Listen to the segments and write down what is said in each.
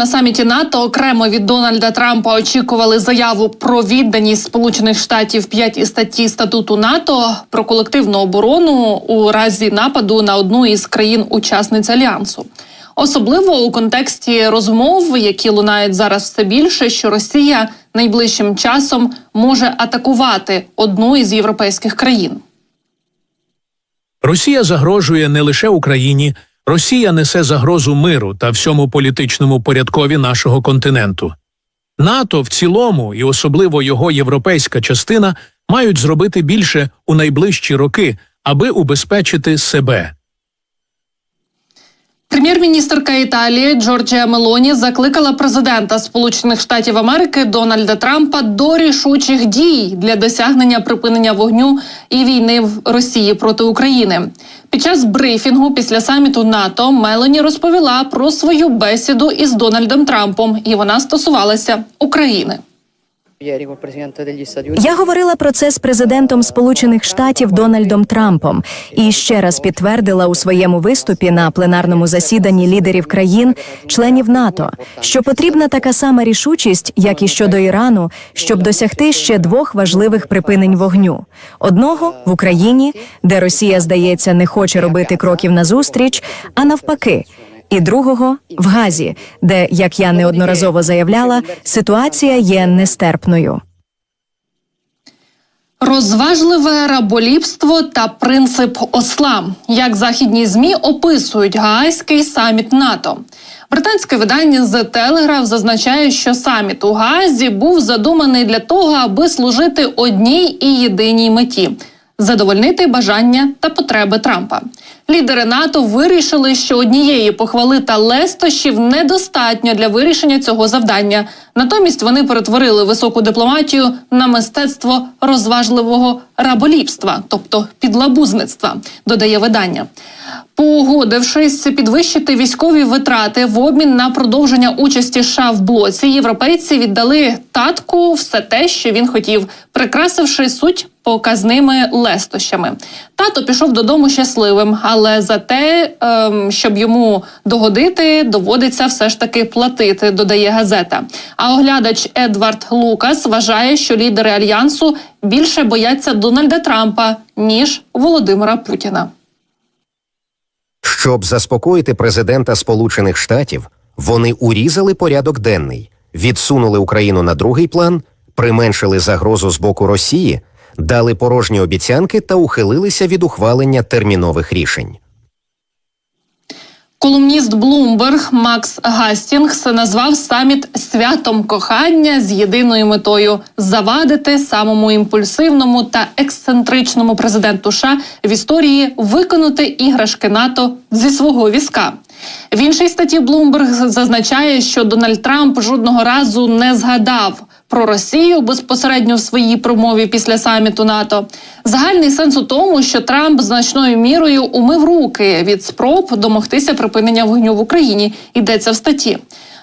на саміті НАТО окремо від Дональда Трампа очікували заяву про відданість Сполучених Штатів 5 із статті статуту НАТО про колективну оборону у разі нападу на одну із країн-учасниць альянсу. Особливо у контексті розмов, які лунають зараз все більше, що Росія найближчим часом може атакувати одну із європейських країн. Росія загрожує не лише Україні, Росія несе загрозу миру та всьому політичному порядкові нашого континенту. НАТО в цілому, і особливо його європейська частина, мають зробити більше у найближчі роки, аби убезпечити себе. Прем'єр-міністрка Італії Джорджія Мелоні закликала президента Сполучених Штатів Америки Дональда Трампа до рішучих дій для досягнення припинення вогню і війни в Росії проти України. Під час брифінгу після саміту НАТО Мелоні розповіла про свою бесіду із Дональдом Трампом, і вона стосувалася України. Я говорила про це з президентом Сполучених Штатів Дональдом Трампом і ще раз підтвердила у своєму виступі на пленарному засіданні лідерів країн, членів НАТО, що потрібна така сама рішучість, як і щодо Ірану, щоб досягти ще двох важливих припинень вогню: одного в Україні, де Росія, здається, не хоче робити кроків назустріч, а навпаки. І другого в Газі, де, як я неодноразово заявляла, ситуація є нестерпною. Розважливе раболіпство та принцип осла. Як західні змі описують Гаазький саміт НАТО. Британське видання The Telegraph зазначає, що саміт у Гаазі був задуманий для того, аби служити одній і єдиній меті задовольнити бажання та потреби Трампа. Лідери НАТО вирішили, що однієї похвали та лестощів недостатньо для вирішення цього завдання. Натомість вони перетворили високу дипломатію на мистецтво розважливого раболіпства, тобто підлабузництва, додає видання. Погодившись підвищити військові витрати в обмін на продовження участі США в блоці, європейці віддали татку все те, що він хотів, прикрасивши суть показними лестощами. Тато пішов додому щасливим, але за те, ем, щоб йому догодити, доводиться все ж таки платити, додає газета. А оглядач Едвард Лукас вважає, що лідери альянсу більше бояться Дональда Трампа ніж Володимира Путіна. Щоб заспокоїти президента Сполучених Штатів, вони урізали порядок денний, відсунули Україну на другий план, применшили загрозу з боку Росії, дали порожні обіцянки та ухилилися від ухвалення термінових рішень. Колумніст Bloomberg Макс Гастінгс назвав саміт святом кохання з єдиною метою завадити самому імпульсивному та ексцентричному президенту США в історії виконати іграшки НАТО зі свого візка. В іншій статті Bloomberg зазначає, що Дональд Трамп жодного разу не згадав про Росію безпосередньо в своїй промові після саміту НАТО. Загальний сенс у тому, що Трамп значною мірою умив руки від спроб домогтися припинення вогню в Україні. Йдеться в статті.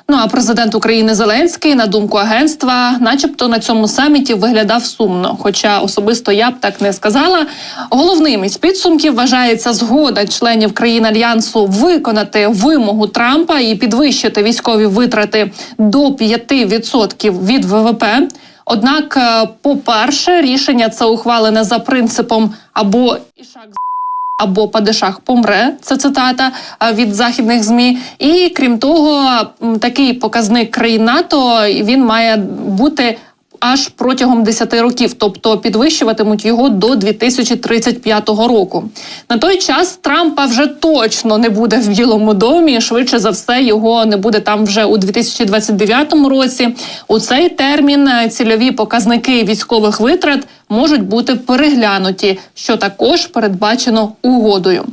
Ну а президент України Зеленський, на думку агентства, начебто на цьому саміті виглядав сумно. Хоча особисто я б так не сказала. Головним із підсумків вважається згода членів країн альянсу виконати вимогу Трампа і підвищити військові витрати до 5% від ВВП. Однак, е, по-перше, рішення це ухвалене за принципом або ішак або падишах помре. Це цитата від західних змі. І крім того, такий показник країн НАТО він має бути. Аж протягом 10 років, тобто підвищуватимуть його до 2035 року. На той час Трампа вже точно не буде в Білому домі. Швидше за все, його не буде там вже у 2029 році. У цей термін е, цільові показники військових витрат можуть бути переглянуті, що також передбачено угодою.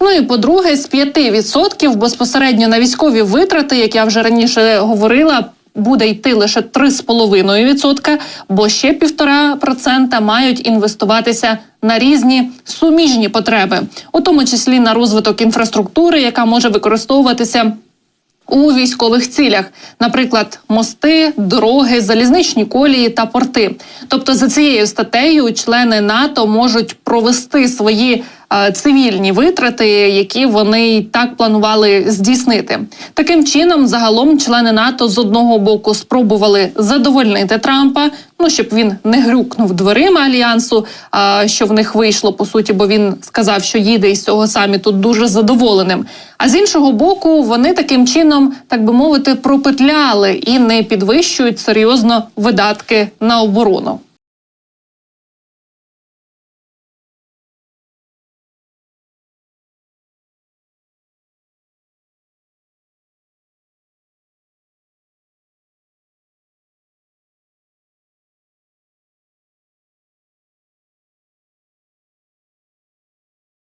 Ну і по-друге, з 5% безпосередньо на військові витрати, як я вже раніше говорила. Буде йти лише 3,5%, бо ще 1,5% мають інвестуватися на різні суміжні потреби, у тому числі на розвиток інфраструктури, яка може використовуватися у військових цілях, наприклад, мости, дороги, залізничні колії та порти. Тобто, за цією статтею члени НАТО можуть провести свої цивільні витрати, які вони й так планували здійснити. Таким чином, загалом, члени НАТО з одного боку спробували задовольнити Трампа. Ну, щоб він не грюкнув дверима альянсу, а що в них вийшло по суті, бо він сказав, що їде із цього саміту дуже задоволеним. А з іншого боку, вони таким чином, так би мовити, пропетляли і не підвищують серйозно видатки на оборону.